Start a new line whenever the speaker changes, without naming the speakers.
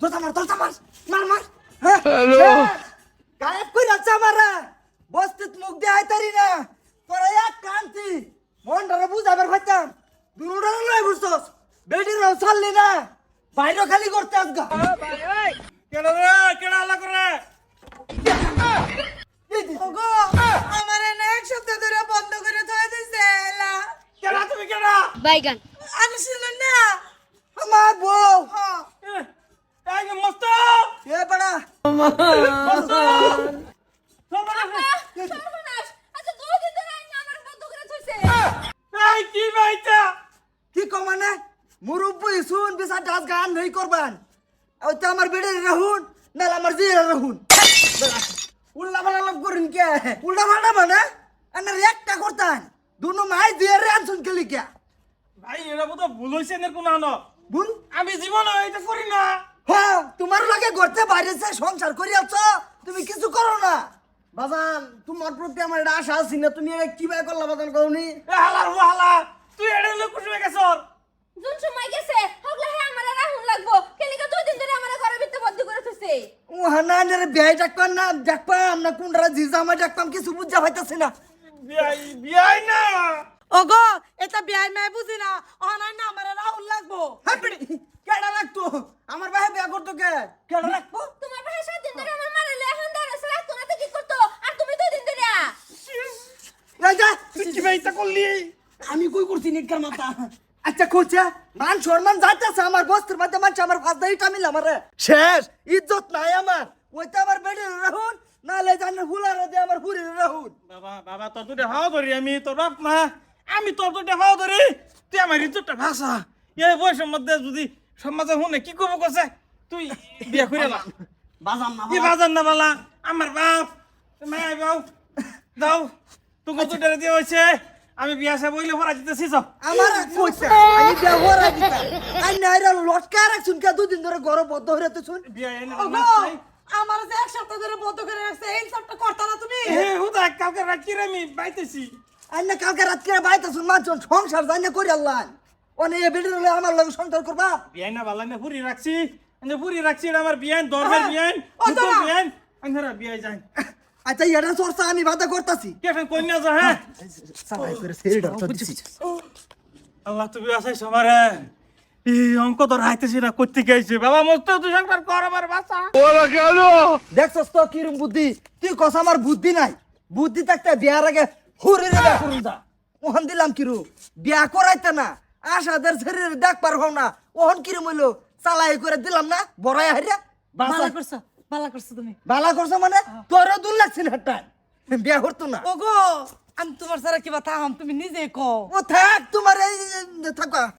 দোতা মার দোতা মার মার মার হ্যাঁ হ্যালো গায়েব কই রাখছে আমারে। বস্তিত মুখ দিয়ে আইতারি না। তোরা এক কান্তি। মন ধরে বুঝাবার পাইতাম দুনুটা নয় বুঝছস বেডির রাও চাললি না। বাইরে খালি করতে আজগা
কেডা রে? কেডা আলা করে?
ওগো আমারে না এক সপ্তাহ ধরে বন্ধ করে থয়ে দিছে এলা।
কেডা তুমি কেডা
বাইগান
আমি শুনুন না
আমার বউ
হ্যাঁ
এই যে মস্ত
এ বড়া
সর্বনাশ আচ্ছা দুই দিন ধরে আইনা আমার বন্ধ করে থইছে
এই কি বাইতা
কি কম মানে মুরব্বী শুন বিচার ডাস গান নেই করবান। ওই তো আমার বেডের রাহুন। নাহলে আমার জিয়ের রাহুন। উল্টা পাল্টা লাভ করেন কে উল্টা পাল্টা মানে আনার একটা করতান দুনো মাই দিয়ে রেন শুন কেলি কে
ভাই বোধ ভুল হয়েছে এর কোনো আনো
বুন
আমি জীবন এটা করি না
হ্যাঁ তোমার লাগে ঘরতে বাইরে যে সংসার করি আছো? তুমি কিছু করো না। বাজান তোমার প্রতি আমার এটা আশা আছে না তুমি এটা কীভাবে করলা বাজান কওনি?
এ হালার হো হালা তুই এটা লোক কুসুমে গেছর
জুন সময় গেছে হগলে হে আমার রাহুন লাগবো। কেলিকা দুই দিন ধরে আমার ঘরের ভিতরে বন্ধ করে থইছে?
ও হানা রে বিয়াই ডাকপাম না ডাকপাম না কোনরা জিজামা ডাকপাম কিছু বুঝা পাইতাছি না।
বিয়াই বিয়াই না।
ওগো এটা বিয়াই নাই বুঝি না। অনাই না আমারে রাহুল লাগবো।
হ্যাঁ আমার ভাই বিয়া করতো কে? কেডা রাখব?
তোমার ভাই সাত দিন ধরে আমার মারলে এখন দাঁড়াছে রাখতো না তো কি করতো? আর তুমি দুই দিন ধরে
যা,
তুই কি বাইতা করলি?
আমি কই করছি নিকার মাথা? আচ্ছা কোচা মান সম্মান যাইতাছে আমার বস্তির মধ্যে মানছে আমার ফাঁস দাই টামিল আমার। শেষ ইজ্জত নাই আমার। ওইটা আমার বেডে রাহুন নালে জানে ফুলার দে আমার ফুরির রাহুন
বাবা বাবা তোর দুটা হাওয়া ধরি আমি তোর বাপ না আমি তোর দুটা হাওয়া ধরি তুই আমার ইজ্জতটা ভাষা এই বয়সের মধ্যে যদি সমাজে শুনে কি করব কছে তুই বিয়া করে না
বাজাম না
না বালা? আমার বাপ মায় বাউ। দাও তোকে দুটারে দিয়ে হয়েছে। আমি বিয়া সে বইলে ভরা দিতেছি সব
আমার কইছে আমি বিয়া দিতা আই নাইরা লটকা রাখছুন কে? দুদিন ধরে ঘরে বদ্ধ হইরা তো শুন
বিয়া এনে
আমার যে এক সপ্তাহ ধরে বন্ধ করে রাখছে এই সবটা করতা না তুমি।
হে হুদা কালকে রাখি রে আমি বাইতেছি?
আইনা কালকে রাত কে বাইতে শুন মানছুন সংসার জানে করি আল্লাহ অনে বেডে আমার লগে সংসার করবা?
বিয়াই না বালা না ফুরি রাখছি। আমি ফুরি রাখছি এটা আমার বিয়ান দরবার বিয়ান
তো না।
বিয়ান আমি বিয়াই যাই।
আচ্ছা এটা চর্চা আমি বাধা করতাছি।
কেফে কন্যা যা হ্যাঁ?
সালাই করে সেরিডা
আল্লাহ তুমি আসাই সমারে অঙ্ক তো রাইতেছি না করতে গেছে। বাবা মস্ত তুই সংসার কর আমার বাসা
দেখছস তো কিরম বুদ্ধি? তুই কস আমার বুদ্ধি নাই। বুদ্ধি থাকতে বিয়ার আগে হুরে রে যা। দিলাম কিরু। বিয়া করাইতে না। আশাদের শরীরে দেখ পার হও না। ওহন কিরম হইল? চালাই করে দিলাম না বড়াই হারিয়া
বালা করছ বালা করছ তুমি।
বালা করছ মানে? তোরও দুল লাগছে না টাইম বিয়া করতো না।
ওগো আমি তোমার সারা কিবা থাম তুমি নিজে কও।
ও থাক তোমার এই থাকা